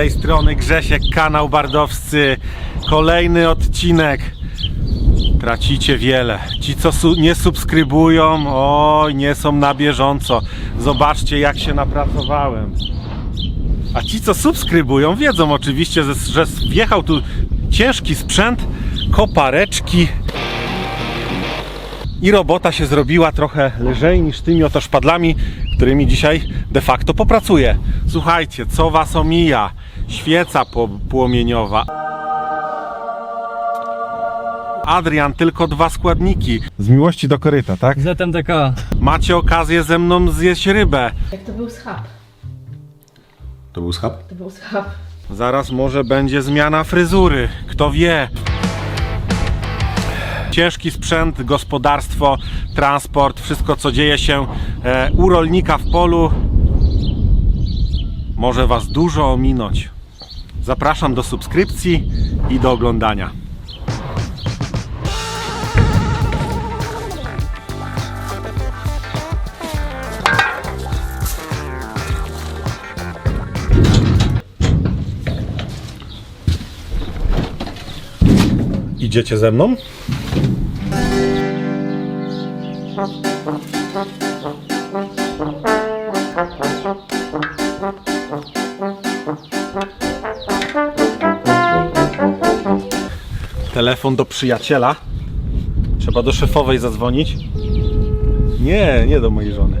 tej strony Grzesiek, kanał Bardowscy. Kolejny odcinek. Tracicie wiele. Ci, co su- nie subskrybują, oj, nie są na bieżąco. Zobaczcie, jak się napracowałem. A ci, co subskrybują, wiedzą oczywiście, że, że wjechał tu ciężki sprzęt, kopareczki. I robota się zrobiła trochę lżej niż tymi oto szpadlami, którymi dzisiaj de facto popracuję. Słuchajcie, co was omija? Świeca płomieniowa. Adrian, tylko dwa składniki. Z miłości do koryta, tak? ZMTK. Macie okazję ze mną zjeść rybę. Jak to był schab? To był schab? To był schab. Zaraz może będzie zmiana fryzury. Kto wie? Ciężki sprzęt, gospodarstwo, transport, wszystko co dzieje się e, u rolnika w polu może Was dużo ominąć. Zapraszam do subskrypcji i do oglądania. Idziecie ze mną? Telefon do przyjaciela. Trzeba do szefowej zadzwonić. Nie, nie do mojej żony.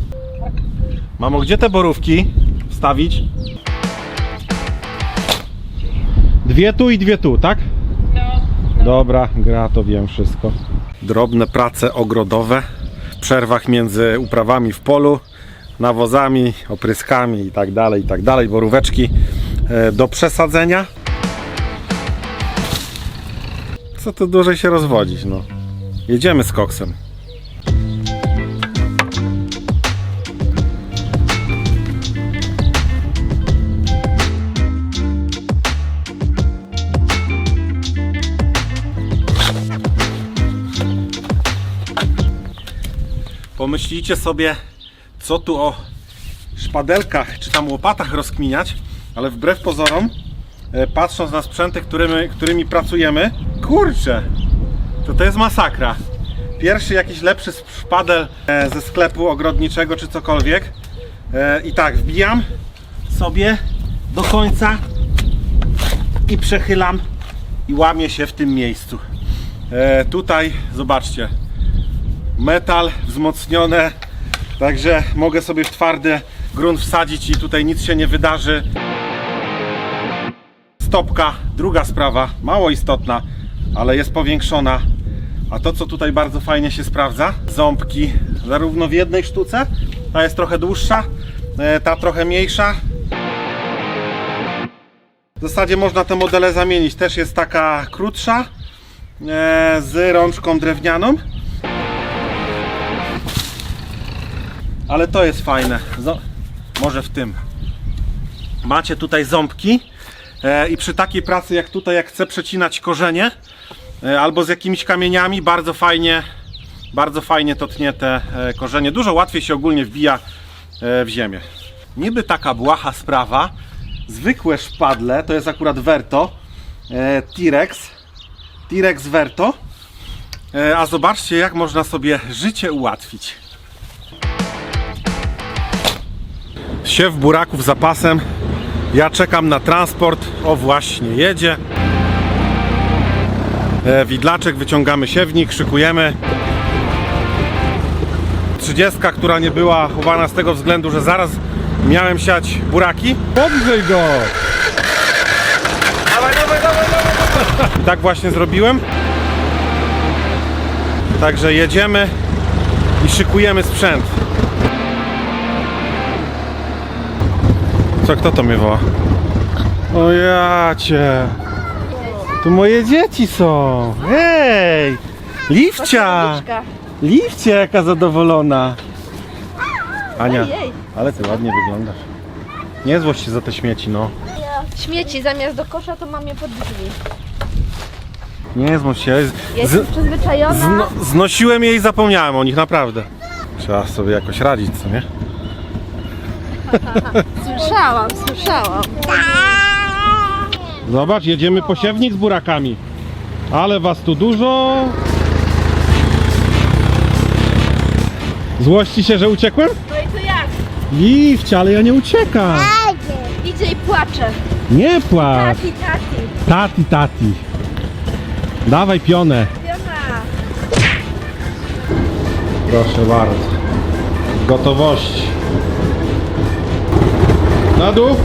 Mamo, gdzie te borówki wstawić? Dwie tu i dwie tu, tak? Dobra, gra to wiem wszystko. Drobne prace ogrodowe w przerwach między uprawami w polu, nawozami, opryskami i tak dalej, i tak dalej, boróweczki e, do przesadzenia. Co tu dłużej się rozwodzić, no. Jedziemy z koksem. Pomyślicie sobie, co tu o szpadelkach czy tam łopatach rozkminiać, ale wbrew pozorom, e, patrząc na sprzęty, którymi, którymi pracujemy, kurczę, to to jest masakra. Pierwszy jakiś lepszy szpadel e, ze sklepu ogrodniczego czy cokolwiek e, i tak wbijam sobie do końca i przechylam i łamię się w tym miejscu. E, tutaj zobaczcie, metal wzmocnione, także mogę sobie w twardy grunt wsadzić i tutaj nic się nie wydarzy. Stopka, druga sprawa, mało istotna, ale jest powiększona. A to, co tutaj bardzo fajnie się sprawdza, ząbki, zarówno w jednej sztuce, ta jest trochę dłuższa, e, ta trochę mniejsza. W zasadzie można te modele zamienić. Też jest taka krótsza, e, z rączką drewnianą. Ale to jest fajne. Może w tym. Macie tutaj ząbki i przy takiej pracy jak tutaj, jak chcę przecinać korzenie e, albo z jakimiś kamieniami, bardzo fajnie, bardzo fajnie to tnie te e, korzenie. Dużo łatwiej się ogólnie wbija e, w ziemię. Niby taka błaha sprawa. Zwykłe szpadle, to jest akurat Verto, e, T-Rex, T-Rex Verto. E, a zobaczcie, jak można sobie życie ułatwić. Siew buraków zapasem. Ja czekam na transport. O właśnie, jedzie. E, widlaczek, wyciągamy siewnik, szykujemy. 30, która nie była chowana z tego względu, że zaraz miałem siać buraki. Podgrzej go! Tak właśnie zrobiłem. Także jedziemy i szykujemy sprzęt. Co, kto to mnie woła? O ja cię. Tu moje dzieci są. Hej! Liwcia! Liwcia jaka zadowolona. Ania, Ojej. ale ty ładnie wyglądasz. Nie złość się za te śmieci, no. Śmieci zamiast do kosza to mam je pod drzwi. Nie złość się. Ja jestem Z, przyzwyczajona. zno, znosiłem je i zapomniałem o nich, naprawdę. Trzeba sobie jakoś radzić, co nie? Słyszałam, słyszałam. Zobacz, jedziemy po siewnik z burakami. Ale was tu dużo. Złości się, że uciekłem? No i to jak? I wcale ja nie uciekam. Idzie i płacze. Nie płacz. Tati, tati. Tati, tati. Dawaj pionę. Piona. Proszę bardzo. Gotowość. Na dół.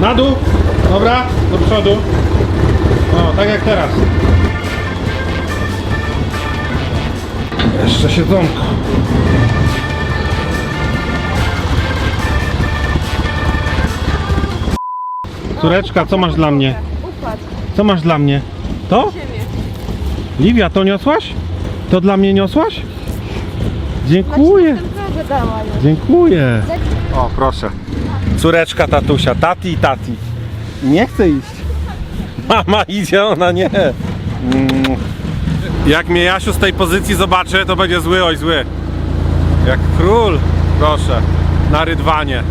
Na dół. Dobra, do przodu. O, tak jak teraz. Jeszcze siedzonko. Córeczka, co masz dla mnie? Co masz dla mnie? To? Ziemię. Liwia, to niosłaś? To dla mnie niosłaś? Dziękuję. Już. Dziękuję. O, proszę. Córeczka tatusia, tati i tati. Nie chce iść. Mama idzie, ona nie. Mm. Jak mnie Jasiu z tej pozycji zobaczy, to będzie zły, oj zły. Jak król, proszę, na rydwanie.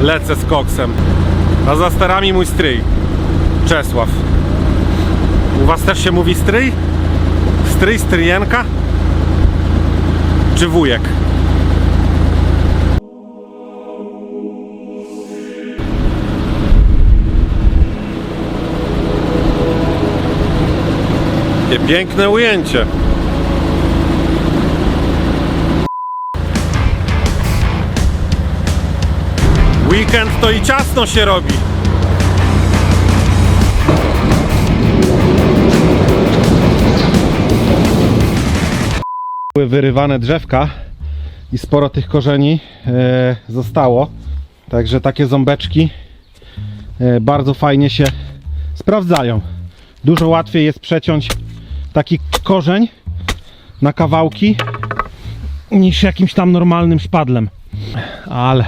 Lecę z koksem. A za sterami mój stryj. Czesław. U was też się mówi stryj? Stryj, stryjenka? Czy wujek? Jakie piękne ujęcie. Weekend to i ciasno się robi. Były wyrywane drzewka i sporo tych korzeni e, zostało. Także takie ząbeczki e, bardzo fajnie się sprawdzają. Dużo łatwiej jest przeciąć taki korzeń na kawałki niż jakimś tam normalnym szpadlem. Ale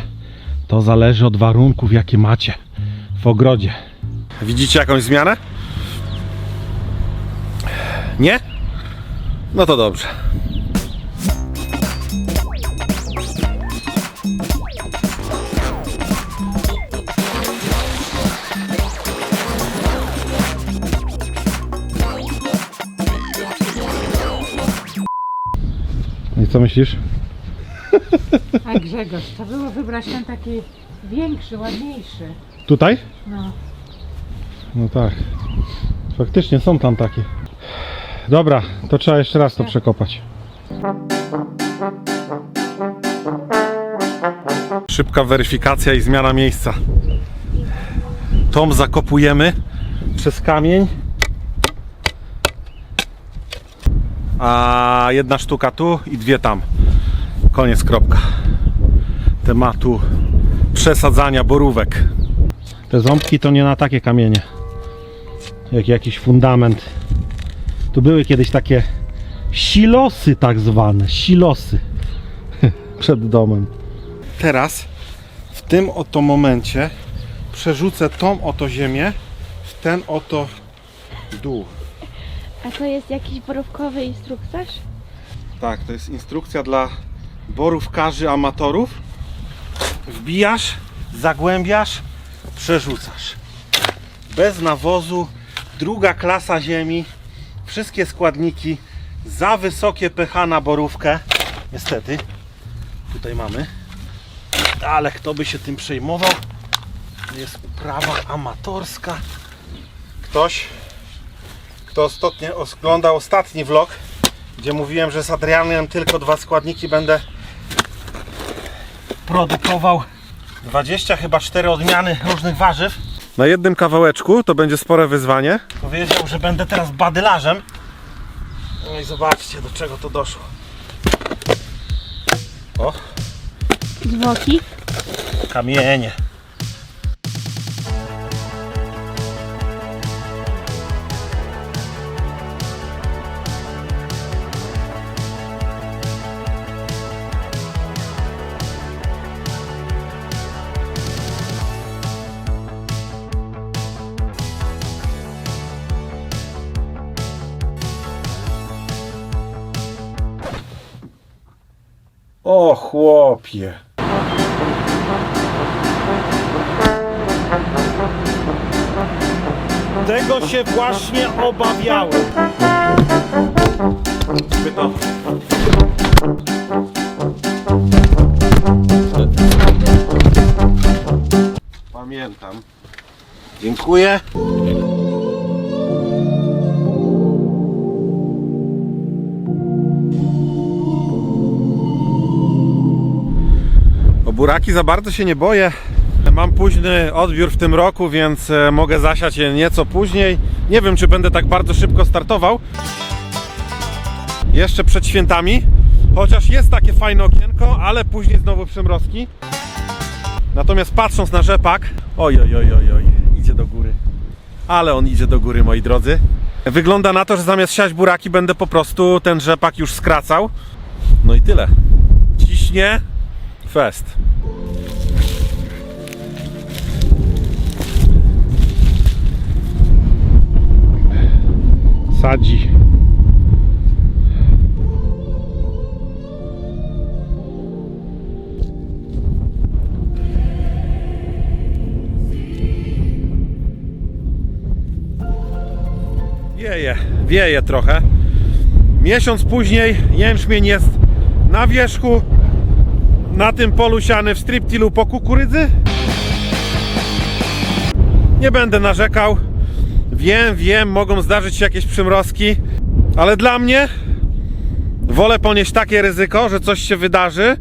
to zależy od warunków, jakie macie w ogrodzie. Widzicie jakąś zmianę? Nie? No to dobrze. Co myślisz? A Grzegorz, to było wybrać ten taki większy, ładniejszy. Tutaj? No. No tak. Faktycznie są tam takie. Dobra, to trzeba jeszcze raz to przekopać. Szybka weryfikacja i zmiana miejsca. Tom zakopujemy przez kamień. A jedna sztuka tu i dwie tam. Koniec, kropka. Tematu przesadzania borówek. Te ząbki to nie na takie kamienie. Jak jakiś fundament. Tu były kiedyś takie silosy tak zwane. Silosy. Przed domem. Teraz w tym oto momencie przerzucę tą oto ziemię w ten oto dół. A to jest jakiś borówkowy instruktaż? Tak, to jest instrukcja dla borówkarzy amatorów. Wbijasz, zagłębiasz, przerzucasz. Bez nawozu, druga klasa ziemi, wszystkie składniki, za wysokie pH na borówkę. Niestety, tutaj mamy. Ale kto by się tym przejmował? To jest uprawa amatorska. Ktoś, kto ostatnio oglądał ostatni vlog, gdzie mówiłem, że z Adrianem tylko dwa składniki będę produkował 20 chyba 4 odmiany różnych warzyw. Na jednym kawałeczku to będzie spore wyzwanie. Powiedział, że będę teraz badylarzem. No i zobaczcie do czego to doszło. O, Zwłoki? kamienie. O chłopie! Tego się właśnie obawiałem. Pamiętam. Dziękuję. Buraki za bardzo się nie boję. Mam późny odbiór w tym roku, więc e, mogę zasiać je nieco później. Nie wiem, czy będę tak bardzo szybko startował. Jeszcze przed świętami. Chociaż jest takie fajne okienko, ale później znowu przymrozki. Natomiast patrząc na rzepak, oj, oj, oj, oj, oj, idzie do góry. Ale on idzie do góry, moi drodzy. Wygląda na to, że zamiast siać buraki, będę po prostu ten rzepak już skracał. No i tyle. Ciśnie fest. Sadzi. Wieje, wieje trochę. Miesiąc później jęczmień jest na wierzchu, na tym polu siany w striptilu po kukurydzy. Nie będę narzekał. Wiem, wiem, mogą zdarzyć się jakieś przymrozki, ale dla mnie wolę ponieść takie ryzyko, że coś się wydarzy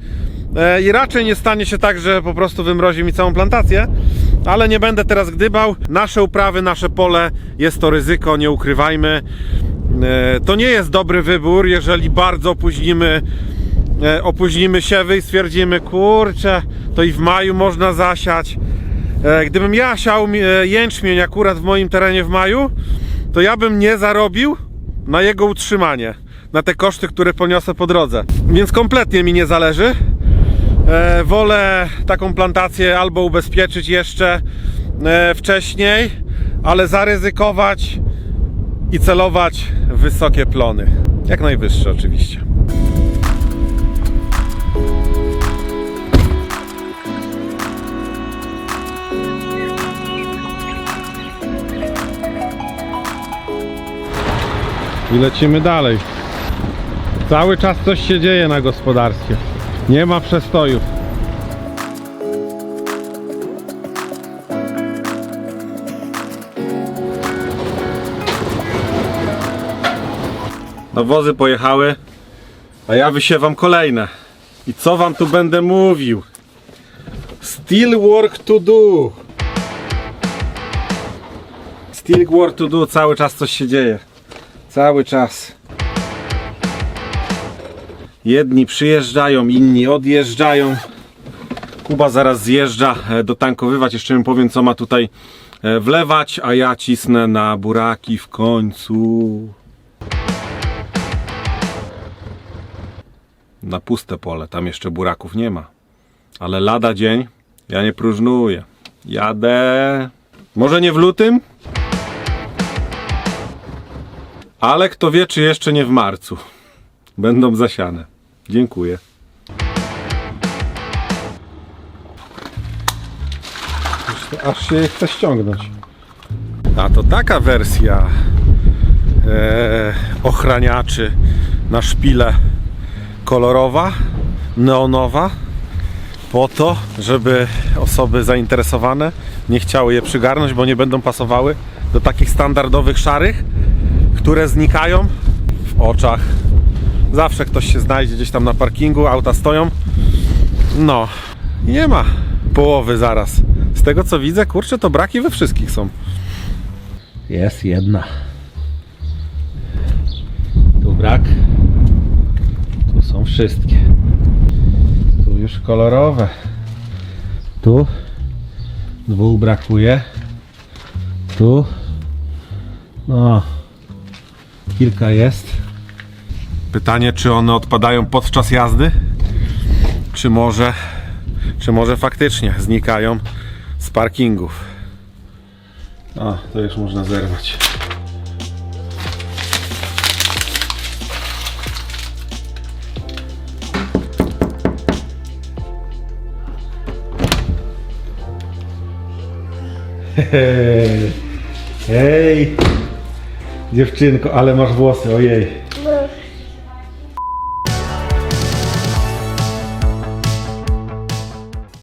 e, i raczej nie stanie się tak, że po prostu wymrozi mi całą plantację, ale nie będę teraz gdybał. Nasze uprawy, nasze pole jest to ryzyko, nie ukrywajmy. E, To nie jest dobry wybór, jeżeli bardzo opóźnimy opóźnimy siewy i stwierdzimy, kurczę, to i w maju można zasiać. E, Gdybym ja siał e, jęczmień akurat w moim terenie w maju, to ja bym nie zarobił na jego utrzymanie, na te koszty, które poniosę po drodze. Więc kompletnie mi nie zależy. E, wolę taką plantację albo ubezpieczyć jeszcze e, wcześniej, ale zaryzykować i celować wysokie plony. Jak najwyższe oczywiście. I lecimy dalej. Cały czas coś się dzieje na gospodarstwie. Nie ma przestojów. No wozy pojechały, a ja wysiewam kolejne. I co wam tu będę mówił? Still work to do. Still work to do, cały czas coś się dzieje. Cały czas. Jedni przyjeżdżają, inni odjeżdżają. Kuba zaraz zjeżdża e, dotankowywać. Jeszcze mi powiem, co ma tutaj e, wlewać, a ja cisnę na buraki w końcu. Na puste pole, tam jeszcze buraków nie ma. Ale lada dzień, ja nie próżnuję. Jadę. Może nie w lutym, ale kto wie, czy jeszcze nie w marcu. Będą zasiane. Dziękuję. Aż się je chce ściągnąć. A to taka wersja e, ochraniaczy na szpile kolorowa, neonowa po to, żeby osoby zainteresowane nie chciały je przygarnąć, bo nie będą pasowały do takich standardowych szarych, które znikają w oczach. Zawsze ktoś się znajdzie gdzieś tam na parkingu, auta stoją. No, nie ma połowy zaraz. Z tego co widzę, kurczę, to braki we wszystkich są. Jest jedna. Tu brak. Tu są wszystkie. Tu już kolorowe. Tu dwóch brakuje. Tu no kilka jest. Pytanie, czy one odpadają podczas jazdy? Czy może, czy może faktycznie znikają z parkingów? A, to już można zerwać. Hej! Dziewczynko, ale masz włosy, ojej.